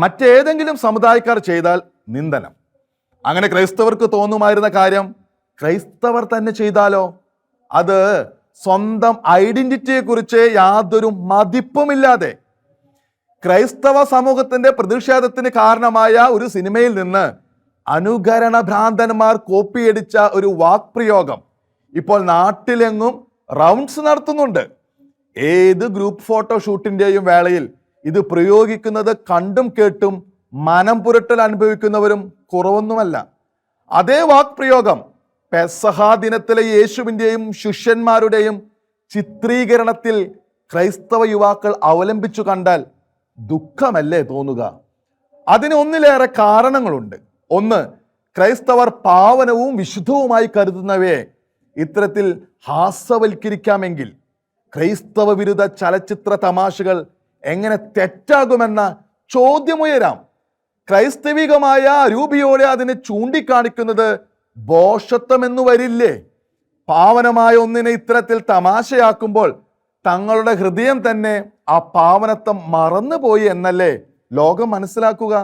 മറ്റേതെങ്കിലും സമുദായക്കാർ ചെയ്താൽ നിന്ദനം. അങ്ങനെ ക്രൈസ്തവർക്ക് തോന്നുമായിരുന്ന കാര്യം ക്രൈസ്തവർ തന്നെ ചെയ്താലോ? അത് സ്വന്തം ഐഡന്റിറ്റിയെ കുറിച്ച് യാതൊരു മതിപ്പുമില്ലാതെ ക്രൈസ്തവ സമൂഹത്തിന്റെ പ്രതിഷേധത്തിന് കാരണമായ ഒരു സിനിമയിൽ നിന്ന് അനുകരണ ഭ്രാന്തന്മാർ കോപ്പിയടിച്ച ഒരു വാക്പ്രയോഗം ഇപ്പോൾ നാട്ടിലെങ്ങും റൗണ്ട്സ് നടത്തുന്നുണ്ട്. ഏത് ഗ്രൂപ്പ് ഫോട്ടോ ഷൂട്ടിന്റെയും വേളയിൽ ഇത് പ്രയോഗിക്കുന്നത് കണ്ടും കേട്ടും മനം പുരട്ടൽ അനുഭവിക്കുന്നവരും കുറവൊന്നുമല്ല. അതേ വാക് പ്രയോഗം പെസഹാ ദിനത്തിലെ യേശുവിന്റെയും ശിഷ്യന്മാരുടെയും ചിത്രീകരണത്തിൽ ക്രൈസ്തവ യുവാക്കൾ അവലംബിച്ചു കണ്ടാൽ ദുഃഖമല്ലേ തോന്നുക? അതിന് ഒന്നിലേറെ കാരണങ്ങളുണ്ട്. ഒന്ന് ക്രൈസ്തവർ പാവനവും വിശുദ്ധവുമായി കരുതുന്നവയെ ഇത്തരത്തിൽ ഹാസ്യവൽക്കരിക്കാമെങ്കിൽ ക്രൈസ്തവ വിരുദ്ധ ചലച്ചിത്ര തമാശകൾ എങ്ങനെ തെറ്റാകുമെന്ന ചോദ്യമുയരാം. ക്രൈസ്തവികമായ രൂപിയോടെ അതിനെ ചൂണ്ടിക്കാണിക്കുന്നത് ബോഷത്വമെന്നു വരില്ലേ? പാവനമായ ഒന്നിനെ ഇത്തരത്തിൽ തമാശയാക്കുമ്പോൾ തങ്ങളുടെ ഹൃദയം തന്നെ ആ പാവനത്വം മറന്നുപോയി എന്നല്ലേ ലോകം മനസ്സിലാക്കുക?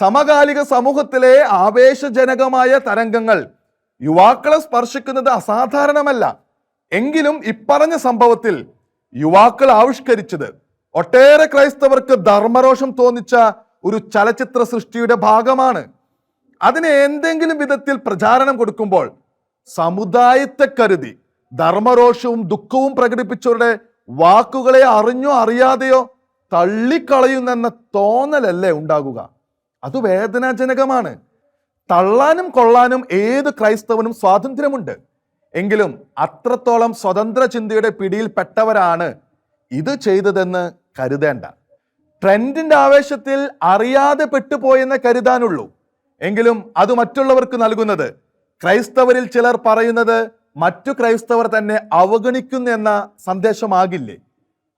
സമകാലിക സമൂഹത്തിലെ ആവേശജനകമായ തരംഗങ്ങൾ യുവാക്കളെ സ്പർശിക്കുന്നത് അസാധാരണമല്ല. എങ്കിലും ഇപ്പറഞ്ഞ സംഭവത്തിൽ യുവാക്കൾ ആവിഷ്കരിച്ചത് ഒട്ടേറെ ക്രൈസ്തവർക്ക് ധർമ്മരോഷം തോന്നിച്ച ഒരു ചലച്ചിത്ര സൃഷ്ടിയുടെ ഭാഗമാണ്. അതിന് എന്തെങ്കിലും വിധത്തിൽ പ്രചാരണം കൊടുക്കുമ്പോൾ സമുദായത്തെ കരുതി ധർമ്മരോഷവും ദുഃഖവും പ്രകടിപ്പിച്ചവരുടെ വാക്കുകളെ അറിഞ്ഞോ അറിയാതെയോ തള്ളിക്കളയുന്നെന്ന തോന്നലല്ലേ ഉണ്ടാകുക. അത് വേദനാജനകമാണ്. തള്ളാനും കൊള്ളാനും ഏത് ക്രൈസ്തവനും സ്വാതന്ത്ര്യമുണ്ട്. എങ്കിലും അത്രത്തോളം സ്വതന്ത്ര ചിന്തയുടെ പിടിയിൽപ്പെട്ടവരാണ് ഇത് ചെയ്തതെന്ന് കരുതേണ്ട. ട്രെൻഡിന്റെ ആവേശത്തിൽ അറിയാതെ പെട്ടുപോയെന്ന് കരുതാനുള്ളൂ. എങ്കിലും അത് മറ്റുള്ളവർക്ക് നൽകുന്നത് ക്രൈസ്തവരിൽ ചിലർ പറയുന്നത് മറ്റു ക്രൈസ്തവർ തന്നെ അവഗണിക്കുന്നു എന്ന സന്ദേശമാകില്ലേ?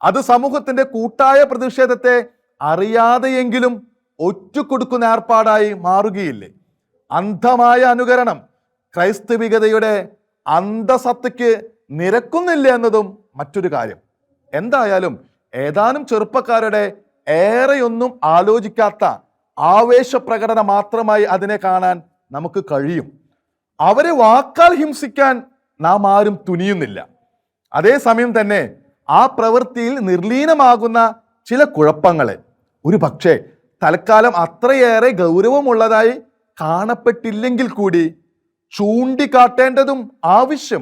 അത് സമൂഹത്തിന്റെ കൂട്ടായ പ്രതിഷേധത്തെ അറിയാതെയെങ്കിലും ഒറ്റുകൊടുക്കുന്ന ഏർപ്പാടായി മാറുകയില്ലേ? അന്ധമായ അനുകരണം ക്രൈസ്തവികതയുടെ അന്ധസത്തയ്ക്ക് നിരക്കുന്നില്ല എന്നതും മറ്റൊരു കാര്യം. എന്തായാലും ഏതാനും ചെറുപ്പക്കാരുടെ ഏറെയൊന്നും ആലോചിക്കാത്ത ആവേശ പ്രകടനം മാത്രമായി അതിനെ കാണാൻ നമുക്ക് കഴിയും. അവരെ വാക്കാൽ ഹിംസിക്കാൻ നാം ആരും തുനിയുന്നില്ല. അതേസമയം തന്നെ ആ പ്രവൃത്തിയിൽ നിർലീനമാകുന്ന ചില കുഴപ്പങ്ങളെ. ഒരു പക്ഷേ തൽക്കാലം അത്രയേറെ ഗൗരവമുള്ളതായി കാണപ്പെട്ടില്ലെങ്കിൽ കൂടി ചൂണ്ടിക്കാട്ടേണ്ടതും ആവശ്യം.